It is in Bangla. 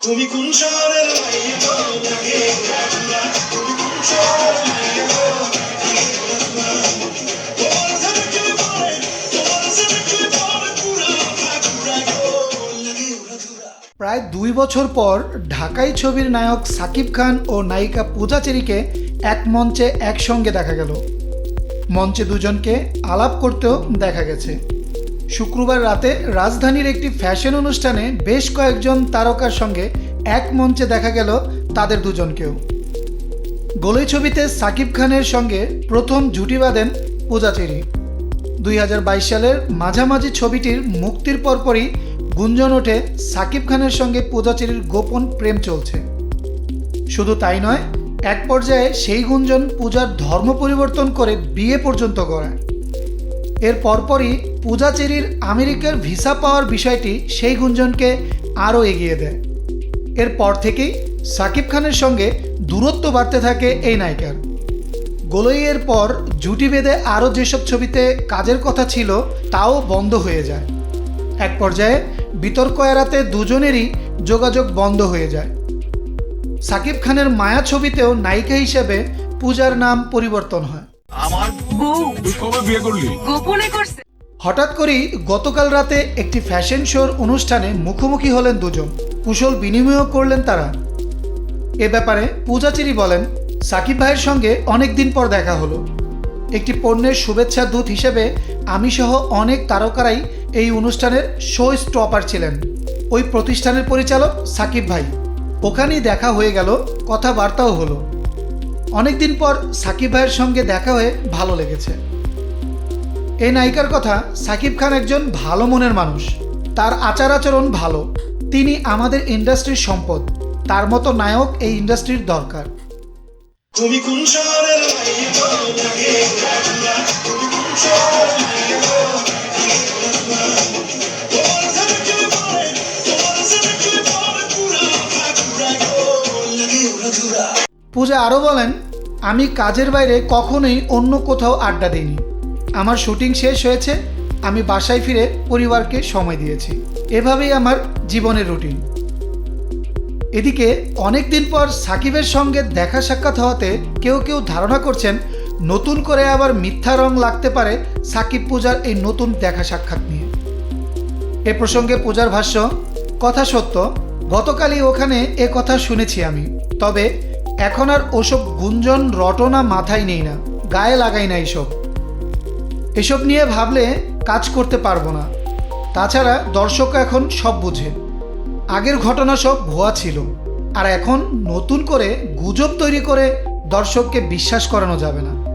তুমি কোন শহরের তুমি কোন শহরের। প্রায় দুই বছর পর ঢাকাই ছবির নায়ক সাকিব খান ও নায়িকা পূজা চেরিকে এক মঞ্চে একসঙ্গে দেখা গেল মঞ্চে দুজনকে আলাপ করতেও দেখা গেছে শুক্রবার রাতে রাজধানীর একটি ফ্যাশন অনুষ্ঠানে বেশ কয়েকজন তারকার সঙ্গে এক মঞ্চে দেখা গেল তাদের দুজনকেও। গোলই ছবিতে সাকিব খানের সঙ্গে প্রথম জুটি বাঁধেন পূজা চেরি। দুই সালের মাঝামাঝি ছবিটির মুক্তির পরপরই গুঞ্জন ওঠে সাকিব খানের সঙ্গে পূজাচেরির গোপন প্রেম চলছে। শুধু তাই নয়, এক পর্যায়ে সেই গুঞ্জন পূজার ধর্ম পরিবর্তন করে বিয়ে পর্যন্ত করায় এর পরপরই পূজাচেরির আমেরিকার ভিসা পাওয়ার বিষয়টি সেই গুঞ্জনকে আরও এগিয়ে দেয়। এরপর থেকেই সাকিব খানের সঙ্গে দূরত্ব বাড়তে থাকে এই নায়িকার। গোলইয়ের পর জুটি বেঁধে আরও যেসব ছবিতে কাজের কথা ছিল, তাও বন্ধ হয়ে যায়। এক পর্যায়ে বিতর্ক এড়াতে দুজনেরই যোগাযোগ বন্ধ হয়ে যায়। সাকিব খানের মায়া ছবিতেও নায়িকা হিসেবে পূজার নাম পরিবর্তন হয়। আমার বউ তুই কবে বিয়ে করলি। গোপনে করছে। হঠাৎ করেই গতকাল রাতে একটি ফ্যাশন শোর অনুষ্ঠানে মুখোমুখি হলেন দুজন। কুশল বিনিময় করলেন তারা। এ ব্যাপারে পূজাচিরি বলেন সাকিব ভাইয়ের সঙ্গে অনেক দিন পর দেখা হলো। একটি পণ্যের শুভেচ্ছা দূত হিসেবে আমি সহ অনেক তারকারাই এই অনুষ্ঠানের শো স্টপার ছিলেন। ওই প্রতিষ্ঠানের পরিচালক সাকিব ভাই। ওখানেই দেখা হয়ে গেল কথাবার্তাও হলো। অনেকদিন পর সাকিব ভাইয়ের সঙ্গে দেখা হয়ে ভালো লেগেছে। এই নায়িকার কথা সাকিব খান একজন ভালো মনের মানুষ। তার আচার আচরণ ভালো। তিনি আমাদের ইন্ডাস্ট্রির সম্পদ। তার মতো নায়ক এই ইন্ডাস্ট্রির দরকার। পূজা আরও বলেন, আমি কাজের বাইরে কখনোই অন্য কোথাও আড্ডা দিইনি। আমার শুটিং শেষ হয়েছে, আমি বাসায় ফিরে পরিবারকে সময় দিয়েছি। এভাবেই আমার জীবনের রুটিন। এদিকে অনেক দিন পর সাকিবের সঙ্গে দেখা সাক্ষাৎ হওয়াতে কেউ কেউ ধারণা করছেন, নতুন করে আবার মিথ্যা রং লাগতে পারে সাকিব পূজার এই নতুন দেখা সাক্ষাৎ নিয়ে। এ প্রসঙ্গে পূজার ভাষ্য, কথা সত্য, গতকালই ওখানে এ কথা শুনেছি আমি। তবে এখন আর ওসব গুঞ্জন, রটনা মাথায় নেই না, গায়ে লাগাই না এইসব এসব নিয়ে ভাবলে কাজ করতে পারব না। তাছাড়া দর্শক এখন সব বুঝে। আগের ঘটনা সব ভুয়া ছিল। আর এখন নতুন করে গুজব তৈরি করে দর্শককে বিশ্বাস করানো যাবে না।